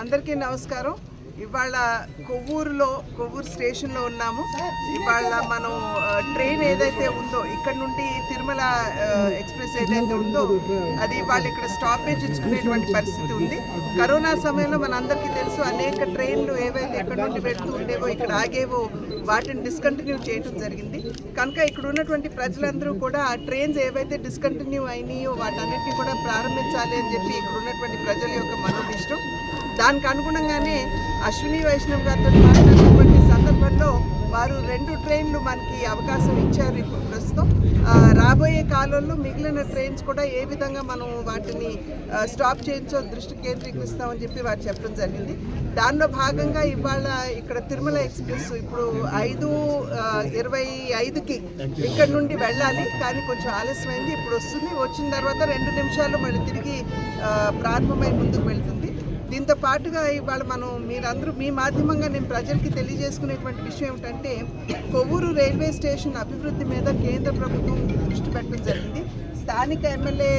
అందరికీ నమస్కారం. ఇవాళ కొవ్వూరులో కొవ్వూరు స్టేషన్లో ఉన్నాము. ఇవాళ మనం ట్రైన్ ఏదైతే ఉందో ఇక్కడ నుండి తిరుమల ఎక్స్ప్రెస్ ఏదైతే ఉందో అది వాళ్ళు ఇక్కడ స్టాపేజ్ ఇచ్చుకునేటువంటి పరిస్థితి ఉంది. కరోనా సమయంలో మనందరికీ తెలుసు అనేక ట్రైన్లు ఏవైతే ఎక్కడ నుండి పెడుతూ ఉండేవో ఇక్కడ ఆగేవో వాటిని డిస్కంటిన్యూ చేయడం జరిగింది. కనుక ఇక్కడ ఉన్నటువంటి ప్రజలందరూ కూడా ఆ ట్రైన్స్ ఏవైతే డిస్కంటిన్యూ అయినాయో వాటన్నిటిని కూడా ప్రారంభించాలి అని చెప్పి ఇక్కడ ఉన్నటువంటి ప్రజల యొక్క దానికి అనుగుణంగానే అశ్విని వైష్ణవ్ గారితో మాట్లాడినటువంటి సందర్భంలో వారు రెండు ట్రైన్లు మనకి అవకాశం ఇచ్చారు ఇప్పుడు ప్రస్తుతం. రాబోయే కాలంలో మిగిలిన ట్రైన్స్ కూడా ఏ విధంగా మనం వాటిని స్టాప్ చేయించో దృష్టి కేంద్రీకరిస్తామని చెప్పి వారు చెప్పడం జరిగింది. దానిలో భాగంగా ఇవాళ ఇక్కడ తిరుమల ఎక్స్ప్రెస్ ఇప్పుడు ఐదు ఇరవై ఐదుకి ఇక్కడ నుండి వెళ్ళాలి. కానీ కొంచెం ఆలస్యమైంది. ఇప్పుడు వస్తుంది. వచ్చిన తర్వాత రెండు నిమిషాలు మళ్ళీ తిరిగి ప్రారంభమై ముందుకు వెళ్తుంది. దీంతో పాటుగా ఇవాళ మనం మీరందరూ మీ మాధ్యమంగా నేను ప్రజలకి తెలియజేసుకునేటువంటి విషయం ఏమిటంటే కొవ్వూరు రైల్వే స్టేషన్ అభివృద్ధి మీద కేంద్ర ప్రభుత్వం దృష్టి పెట్టడం జరిగింది. స్థానిక ఎమ్మెల్యే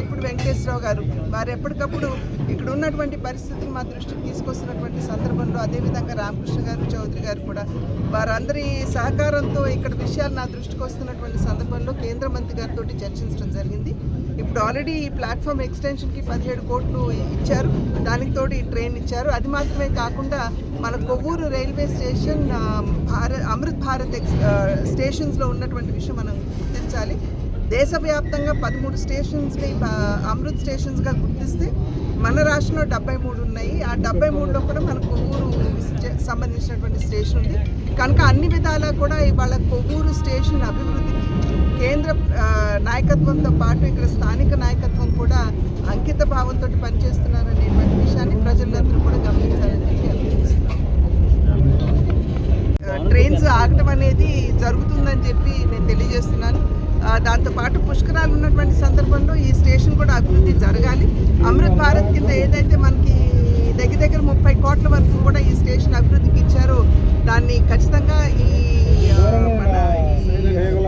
ఇప్పుడు వెంకటేశ్వరరావు గారు వారు ఎప్పటికప్పుడు ఇక్కడ ఉన్నటువంటి పరిస్థితులు మా దృష్టికి తీసుకొస్తున్నటువంటి సందర్భంలో అదేవిధంగా రామకృష్ణ గారు చౌదరి గారు కూడా వారందరి సహకారంతో ఇక్కడ విషయాలు నా దృష్టికి వస్తున్నటువంటి సందర్భంలో కేంద్ర మంత్రి గారితో చర్చించడం జరిగింది. ఇప్పుడు ఆల్రెడీ ఈ ప్లాట్ఫామ్ ఎక్స్టెన్షన్కి పదిహేడు కోట్లు ఇచ్చారు. దానికి తోడు ట్రైన్ ఇచ్చారు. అది మాత్రమే కాకుండా మన కొవ్వూరు రైల్వే స్టేషన్ భారత్ అమృత్ భారత్ ఎక్స్ స్టేషన్స్లో ఉన్నటువంటి విషయం మనం గుర్తించాలి దేశవ్యాప్తంగా పదమూడు స్టేషన్స్ని అమృత్ స్టేషన్స్గా గుర్తిస్తే మన రాష్ట్రంలో డెబ్బై మూడు ఉన్నాయి. ఆ డెబ్బై మూడులో కూడా మన కొవ్వూరు సంబంధించినటువంటి స్టేషన్ ఉంది. కనుక అన్ని విధాలా కూడా ఇవాళ కొవ్వూరు స్టేషన్ అభివృద్ధికి కేంద్ర నాయకత్వంతో పాటు ఇక్కడ స్థానిక నాయకత్వం కూడా అంకిత భావంతో పనిచేస్తున్నారనేటువంటి విషయాన్ని ప్రజలందరూ కూడా గమనించాలని చెప్పి ట్రైన్స్ ఆగటం అనేది జరుగుతుందని ఆ, దాంతోపాటు పుష్కరాలు ఉన్నటువంటి సందర్భంలో ఈ స్టేషన్ కూడా అభివృద్ధి జరగాలి. అమృత్ భారత్ కింద ఏదైతే మనకి దగ్గర దగ్గర ముప్పై కోట్ల వరకు కూడా ఈ స్టేషన్ అభివృద్ధికి ఇచ్చారో దాన్ని ఖచ్చితంగా ఈ మన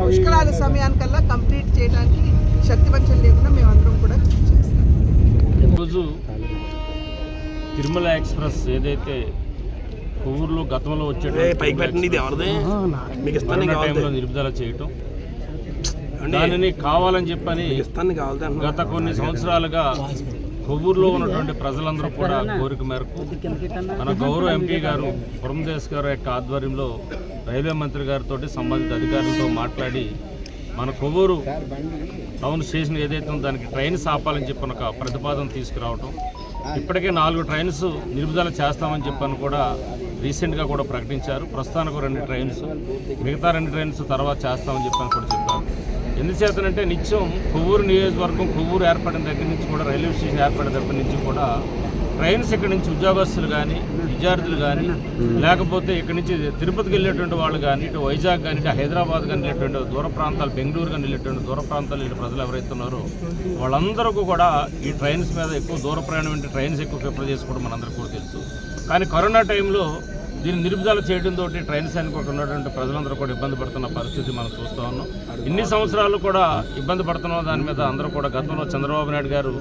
పుష్కరాల సమయానికల్లా కంప్లీట్ చేయడానికి శక్తివంచన లేకుండా మేమందరం కూడా చేస్తాం. ఈరోజు తిరుమల ఎక్స్ప్రెస్ ఏదైతే కొవ్వూరులో గతంలో పైకి పెట్టండి ఇది దానిని కావాలని చెప్పని. గత కొన్ని సంవత్సరాలుగా కొవ్వూరులో ఉన్నటువంటి ప్రజలందరూ కూడా కోరిక మేరకు మన గౌరవ ఎంపీ గారు పురంధేశ్ గారు యొక్క ఆధ్వర్యంలో రైల్వే మంత్రి గారితో సంబంధిత అధికారులతో మాట్లాడి మన కొవ్వూరు టౌన్ స్టేషన్ ఏదైతే ఉందో దానికి ట్రైన్స్ ఆపాలని చెప్పిన ఒక ప్రతిపాదన తీసుకురావటం. ఇప్పటికే నాలుగు ట్రైన్స్ నిలుపుదల చేస్తామని చెప్పని కూడా రీసెంట్గా కూడా ప్రకటించారు. ప్రస్తుతానికి రెండు ట్రైన్స్ మిగతా రెండు ట్రైన్స్ తర్వాత చేస్తామని చెప్పని కూడా చెప్పారు. ఎందుచేతనంటే నిత్యం కొవ్వూరు నియోజకవర్గం కొవ్వూరు ఏర్పడిన దగ్గర నుంచి కూడా రైల్వే స్టేషన్ ఏర్పడిన దగ్గర నుంచి కూడా ట్రైన్స్ ఇక్కడ నుంచి ఉద్యోగస్తులు కానీ విద్యార్థులు కానీ లేకపోతే ఇక్కడ నుంచి తిరుపతికి వెళ్ళేటువంటి వాళ్ళు కానీ ఇటు వైజాగ్ కానీ ఇటు హైదరాబాద్ కానీ వెళ్ళేటువంటి దూర ప్రాంతాలు బెంగళూరు కానీ వెళ్ళేటువంటి దూర ప్రాంతాలు వెళ్ళే ప్రజలు ఎవరైతే ఉన్నారో వాళ్ళందరికీ కూడా ఈ ట్రైన్స్ మీద ఎక్కువ దూర ప్రయాణం అంటే ట్రైన్స్ ఎక్కువ ప్రిఫర్ చేసుకోవడం మనందరికీ కూడా తెలుసు. కానీ కరోనా టైంలో దీన్ని నిలుపుదల చేయడంతో ట్రైన్స్ అని ఉన్నటువంటి ప్రజలందరూ కూడా ఇబ్బంది పడుతున్న పరిస్థితి మనం చూస్తూ ఉన్నాం. ఇన్ని సంవత్సరాలు కూడా ఇబ్బంది పడుతున్న దాని మీద అందరూ కూడా గతంలో చంద్రబాబు నాయుడు గారు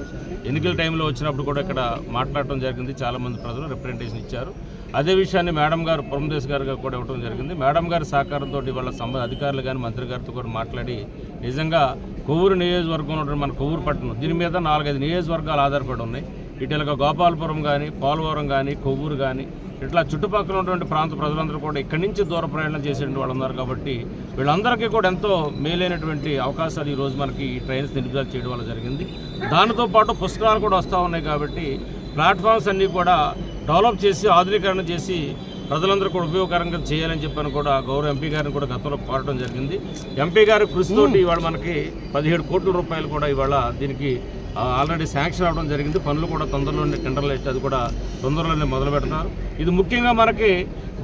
ఎన్నికల టైంలో వచ్చినప్పుడు కూడా ఇక్కడ మాట్లాడటం జరిగింది. చాలామంది ప్రజలు రిప్రజెంటేషన్ ఇచ్చారు. అదే విషయాన్ని మేడం గారు పురంధేశ్ గారు కూడా ఇవ్వడం జరిగింది. మేడం గారి సహకారంతో వాళ్ళ సంబంధ అధికారులు కానీ మంత్రి గారితో కూడా మాట్లాడి నిజంగా కొవ్వూరు నియోజకవర్గంలో మన కొవ్వూరు పట్టణం దీని మీద నాలుగైదు నియోజకవర్గాలు ఆధారపడి ఉన్నాయి. ఇటీవలగా గోపాలపురం కానీ పోలవరం కానీ కొవ్వూరు కానీ ఇట్లా చుట్టుపక్కల ఉన్నటువంటి ప్రాంత ప్రజలందరూ కూడా ఇక్కడి నుంచి దూర ప్రయాణం చేసేటువంటి వాళ్ళు ఉన్నారు కాబట్టి వీళ్ళందరికీ కూడా ఎంతో మేలైనటువంటి అవకాశాలు ఈరోజు మనకి ఈ ట్రైన్స్ నిలుపుదల చేయడం వల్ల జరిగింది. దానితో పాటు పుస్తకాలు కూడా వస్తూ ఉన్నాయి కాబట్టి ప్లాట్ఫామ్స్ అన్నీ కూడా డెవలప్ చేసి ఆధునీకరణ చేసి ప్రజలందరూ కూడా ఉపయోగకరంగా చేయాలని చెప్పని కూడా గౌరవ ఎంపీ గారిని కూడా గతంలో కోరడం జరిగింది. ఎంపీ గారి కృషితోటి ఇవాళ మనకి పదిహేడు కోట్ల రూపాయలు కూడా ఇవాళ దీనికి ఆల్రెడీ శాంక్షన్ అవ్వడం జరిగింది. పనులు కూడా తొందరలోనే టెండర్లు అయితే అది కూడా తొందరలోనే మొదలు పెడతారు. ఇది ముఖ్యంగా మనకి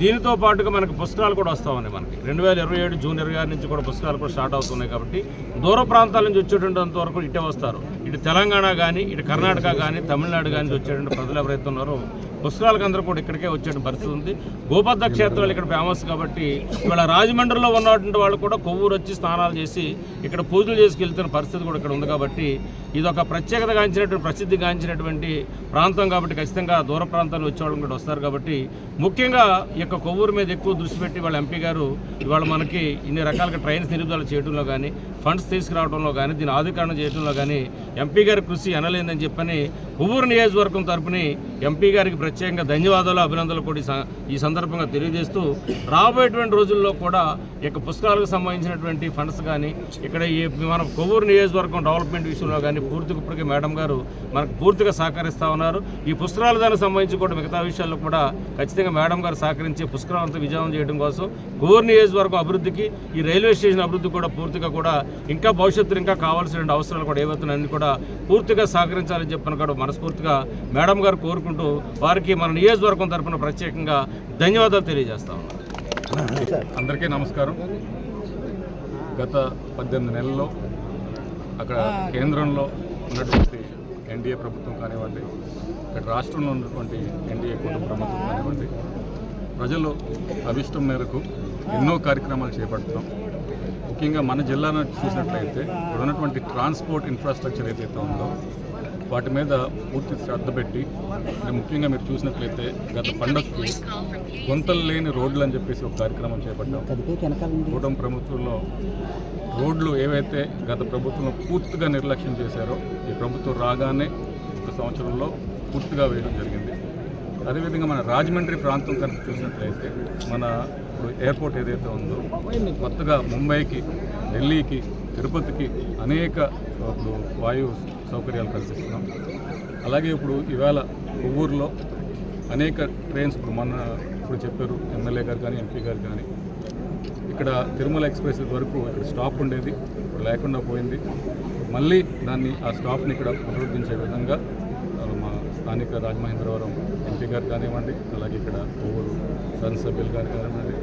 దీనితో పాటుగా మనకి పుస్తకాలు కూడా వస్తూ ఉన్నాయి మనకి. రెండు వేల ఇరవై ఏడు జూన్ ఇరవై ఆరు నుంచి కూడా పుస్తకాలు కూడా స్టార్ట్ అవుతున్నాయి కాబట్టి దూర ప్రాంతాల నుంచి వచ్చేటంత వరకు ఇటే వస్తారు. ఇటు తెలంగాణ కానీ ఇటు కర్ణాటక కానీ తమిళనాడు కానీ వచ్చేటువంటి ప్రజలు ఎవరైతే ఉన్నారో పుస్తకాలకు అందరూ కూడా ఇక్కడికే వచ్చే పరిస్థితి ఉంది. గోపద్ద క్షేత్రాలు ఇక్కడ ఫేమస్ కాబట్టి ఇవాళ రాజమండ్రిలో ఉన్నటువంటి వాళ్ళు కూడా కొవ్వూరు వచ్చి స్నానాలు చేసి ఇక్కడ పూజలు చేసుకెళ్తున్న పరిస్థితి కూడా ఇక్కడ ఉంది కాబట్టి ఇది ఒక ప్రత్యేకత గాంచినటువంటి ప్రసిద్ధి గాంచినటువంటి ప్రాంతం కాబట్టి ఖచ్చితంగా దూర ప్రాంతాలు వచ్చేవాళ్ళు కూడా వస్తారు కాబట్టి ముఖ్యంగా ఈ యొక్క కొవ్వూరు మీద ఎక్కువ దృష్టి పెట్టి వాళ్ళ ఎంపీ గారు ఇవాళ మనకి ఇన్ని రకాలుగా ట్రైన్స్ నిలుపుదల చేయడంలో కానీ ఫండ్స్ తీసుకురావడంలో కానీ దీని ఆధీకరణ చేయడంలో కానీ ఎంపీ గారి కృషి అనలేదని చెప్పని కొవ్వూరు నియోజకవర్గం తరపుని ఎంపీ గారికి ప్రత్యేకంగా ధన్యవాదాలు అభినందనలు కూడా ఈ సందర్భంగా తెలియజేస్తూ రాబోయేటువంటి రోజుల్లో కూడా ఇక యొక్క పుస్తకాలకు సంబంధించినటువంటి ఫండ్స్ కానీ ఇక్కడ ఈ మన కొవ్వూరు నియోజకవర్గం డెవలప్మెంట్ విషయంలో కానీ పూర్తిగా ఇప్పటికే మేడం గారు మనకు పూర్తిగా సహకరిస్తూ ఉన్నారు. ఈ పుస్తకాల దానికి సంబంధించి కూడా మిగతా విషయాల్లో కూడా ఖచ్చితంగా మేడం గారు సహకరించి పుస్తకాలంతా విజయం చేయడం కోసం కొవ్వూరు నియోజకవర్గం అభివృద్ధికి ఈ రైల్వే స్టేషన్ అభివృద్ధి కూడా పూర్తిగా కూడా ఇంకా భవిష్యత్తులో ఇంకా కావాల్సిన అవసరాలు కూడా ఏవైతున్నాయని కూడా పూర్తిగా సహకరించాలని చెప్పిన కూడా మనస్ఫూర్తిగా మేడం గారు కోరుకుంటూ వారికి మన నియోజకవర్గం తరపున ప్రత్యేకంగా ధన్యవాదాలు తెలియజేస్తా ఉన్నాను అందరికీ నమస్కారం. గత పద్దెనిమిది నెలల్లో అక్కడ కేంద్రంలో ఉన్నటువంటి ఎన్డీఏ ప్రభుత్వం కానివ్వండి ఇక్కడ రాష్ట్రంలో ఉన్నటువంటి ఎన్డీఏ కుటుంబ ప్రభుత్వం కానివ్వండి ప్రజలు అభిష్టం మేరకు ఎన్నో కార్యక్రమాలు చేపడుతున్నాం. ముఖ్యంగా మన జిల్లాను చూసినట్లయితే ఇక్కడ ఉన్నటువంటి ట్రాన్స్పోర్ట్ ఇన్ఫ్రాస్ట్రక్చర్ ఏదైతే ఉందో వాటి మీద పూర్తి శ్రద్ధ పెట్టి ముఖ్యంగా మీరు చూసినట్లయితే గత పండగకి గుంతలు లేని రోడ్లు అని చెప్పేసి ఒక కార్యక్రమం చేపట్టాం. కూటమి ప్రభుత్వంలో రోడ్లు ఏవైతే గత ప్రభుత్వంలో పూర్తిగా నిర్లక్ష్యం చేశారో ఈ ప్రభుత్వం రాగానే ఒక సంవత్సరంలో పూర్తిగా వేయడం జరిగింది. అదేవిధంగా మన రాజమండ్రి ప్రాంతం కనుక చూసినట్లయితే మన ఇప్పుడు ఎయిర్పోర్ట్ ఏదైతే ఉందో కొత్తగా ముంబైకి ఢిల్లీకి తిరుపతికి అనేక ఇప్పుడు వాయు సౌకర్యాలు కల్పిస్తున్నాం. అలాగే ఇప్పుడు ఇవాళ కొవ్వూరులో అనేక ట్రైన్స్ ఇప్పుడు మొన్న ఇప్పుడు చెప్పారు ఎమ్మెల్యే గారు కానీ ఎంపీ గారు కానీ. ఇక్కడ తిరుమల ఎక్స్ప్రెస్ వరకు ఇక్కడ స్టాప్ ఉండేది ఇప్పుడు లేకుండా పోయింది. మళ్ళీ దాన్ని ఆ స్టాప్ని ఇక్కడ పునరుద్ధరించే విధంగా మా స్థానిక రాజమహేంద్రవరం ఎంపీ గారు కానివ్వండి అలాగే ఇక్కడ కొవ్వూరు సభ్యులు గారు కానివ్వండి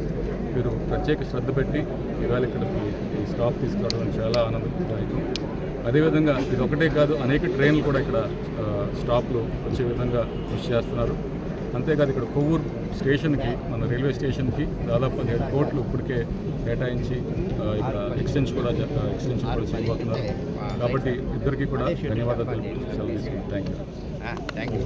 మీరు ప్రత్యేక శ్రద్ధ పెట్టి ఇవాళ ఇక్కడికి ఈ స్టాప్ తీసుకురావడం చాలా ఆనందదాయకం. అదేవిధంగా ఇది ఒకటే కాదు అనేక ట్రైన్లు కూడా ఇక్కడ స్టాప్లో వచ్చే విధంగా కృషి చేస్తున్నారు. అంతేకాదు ఇక్కడ కొవ్వూరు స్టేషన్కి మన రైల్వే స్టేషన్కి దాదాపు పదిహేడు కోట్లు ఇప్పటికే కేటాయించి ఇక్కడ ఎక్స్టెన్షన్ కూడా జ- ఎక్స్టెన్షన్ కూడా చేయబోతున్నారు. కాబట్టి ఇద్దరికీ కూడా ధన్యవాదాలు తెలుపుతూ సెలవు థ్యాంక్ యూ